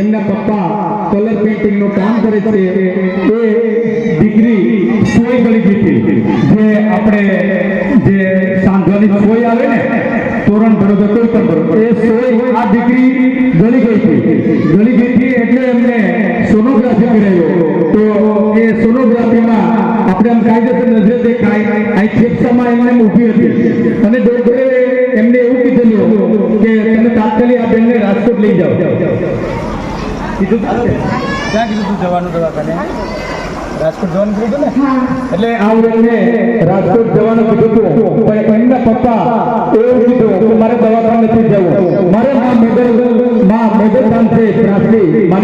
એમના પપ્પા કલર પેઇન્ટિંગનું કામ કરે છે, એ ડિગ્રી સોય ગળી ગઈ જે આપણે જે સાંધવાની સોય આવે ને, તોરણ ભરો તો કોઈ પણ ભરો. એ સોય આ દીકરી ગળી ગઈ હતી ગળી ગઈ હતી એટલે એમને સોનોગ્રાફી કરાવ્યો તો એ સોનોગ્રાફીમાં આપણે આમ કાયદેસર નજરે દેખાય, આ ફેફસામાં એમને ઊભી હતી. અને ડોક્ટરે આ બેનને રાજકોટ લઈ જાઓ. કીધું ક્યાં કીધું તું જવાનું દવાખાને રાજકોટ જવાનું કીધું ને? એટલે આ બેનને રાજકોટ જવાનું કીધું હતું પણ એમના પપ્પા એવું કીધું મારે દવાખાને નથી જવું. મારે માં મેદરમાં મેદરદાન છે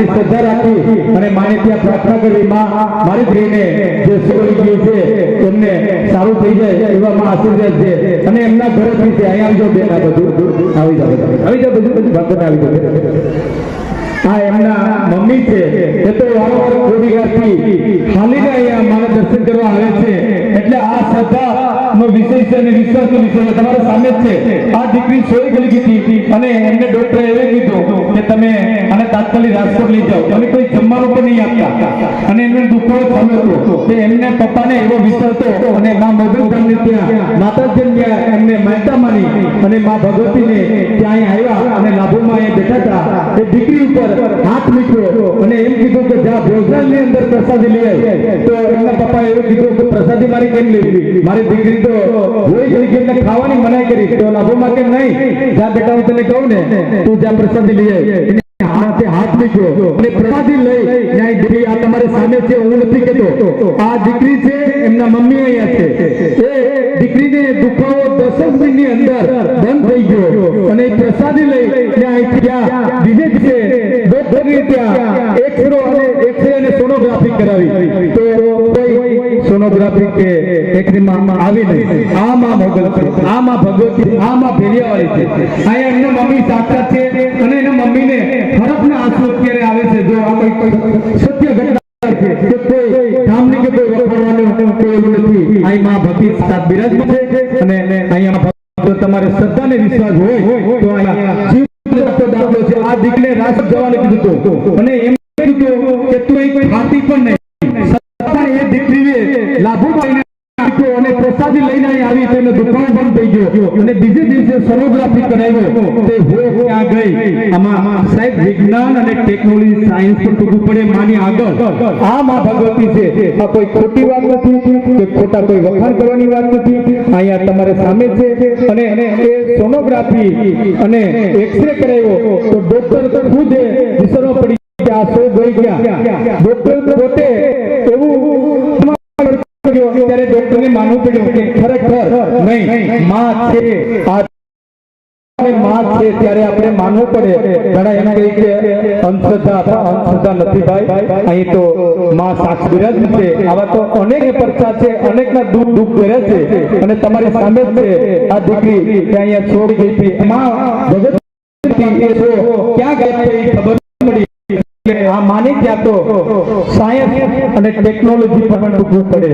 મારી શ્રદ્ધા રાખી અને માને પ્રાર્થના કરી, માં, મારી ધ્યેયને જે સુગડી ગયું છે એમને સારું થઈ જાય એવા માં આશીર્વાદ છે. અને એમના ઘરેથી છે અહીંયા આવજો બેન આ બધું આવી જાવ આવી જાવ બધું બધું ભક્તને આવી જાવ આ એમના મમ્મી છે, એ તો વારંવાર કોડીગારથી હાલીને અહીંયા મારા દર્શન કરવા આવે છે. એટલે આ શ્રદ્ધા નો વિષય છે અને વિશ્વાસનો વિષય તમારા સામે જ છે. આ દીકરી સોઈ ગઈ હતી અને એમને ડોક્ટરે એવું કીધું કે તમે તાત્કાલિક રાજકોટ લઈ જાઓ. અને કોઈ જમવાનું પણ નહીં આપતા અને એમને દુખાવો થયો હતો. કે એમને પપ્પાને એવો વિશ્વાસ હતો. અને મા મધુરધામને ત્યાં માતાજીને ત્યાં એમને માનતા માની. અને મા ભગવતીને ત્યાં આવ્યા અને લાભોમાં એ બેઠા હતા. એ દીકરી ઉપર હાથ મૂક્યો અને એમ કીધું કે જા ભોજનાલયની અંદર પ્રસાદી લઈ આવી. તો એમના પપ્પા એવું કીધું કે પ્રસાદી મારી કેમ લેવી મારી દીકરી તો હોય ગઈ કે એમને ખાવાની મનાઈ કરી. તો લાભોમાં કેમ નહીં? જા બેટા, હું તને કહું ને, તું જા પ્રસાદી લઈ આવ. હાથે અને પ્રસાદી લઈ ન્યાય દીકરી આ તમારી સામે છે, હું નથી કહેતો આ દીકરી છે, એમના મમ્મી અહીંયા છે. એ દીકરીને દુખાવો દસ મિનિટની અંદર બંધ થઈ ગયો. અને પ્રસાદી લઈ ત્યાં ગયા. બીજે છે ડોક્ટરની ત્યાં એક્સરો અને એક્સરે અને સોનોગ્રાફી કરાવી. તો કે એક્સરે માં આવી આ માં મોગલ છે. આ માં ભગવતી આ માં ભેલિયાવાળી છે. આ એમના મમ્મી સાક્ષાત છે અને એના મમ્મીને હરફના આંસુ અત્યારે આવે છે. જો આ કોઈ સત્ય ઘટના છે, તો અહીંયા દાખલો છે. કે તું પણ લાભુભાઈને આપ્યો અને પ્રસાદી લઈને આવી તો દુકાન બંધ થઈ ગયો અને બીજે દિવસે સોનોગ્રાફી કરાવ્યો. તે હું ક્યાં ગઈ. આમાં સાહેબ, વિજ્ઞાન અને ટેકનોલોજી સાયન્સ પર ટૂંકું પડે માની આગળ. આ માં ભગવતી છે. આ કોઈ ખોટી વાત નથી. કે ખોટા કોઈ વખાણ કરવાની વાત નથી. અહીંયા તમારે સામે છે. અને એ સોનોગ્રાફી અને એક્સરે કરાવ્યો. તો ડોક્ટર ખુદ વિસરવા પડી આ સો ગઈ ગયા ડોક્ટર પોતે એવું ત્યારે ડોક્ટરને માનવું પડ્યું કે ખરેખર નહીં, માં છે અનેક પરચા છે દુઃખ દુઃખ છે. અને તમારી સામે આ દીકરી કે છોડી ગઈ હતી. માં ક્યાં એટલે આ માની ત્યાં તો સાયન્સ અને ટેકનોલોજી પણ ટૂંકવું પડે.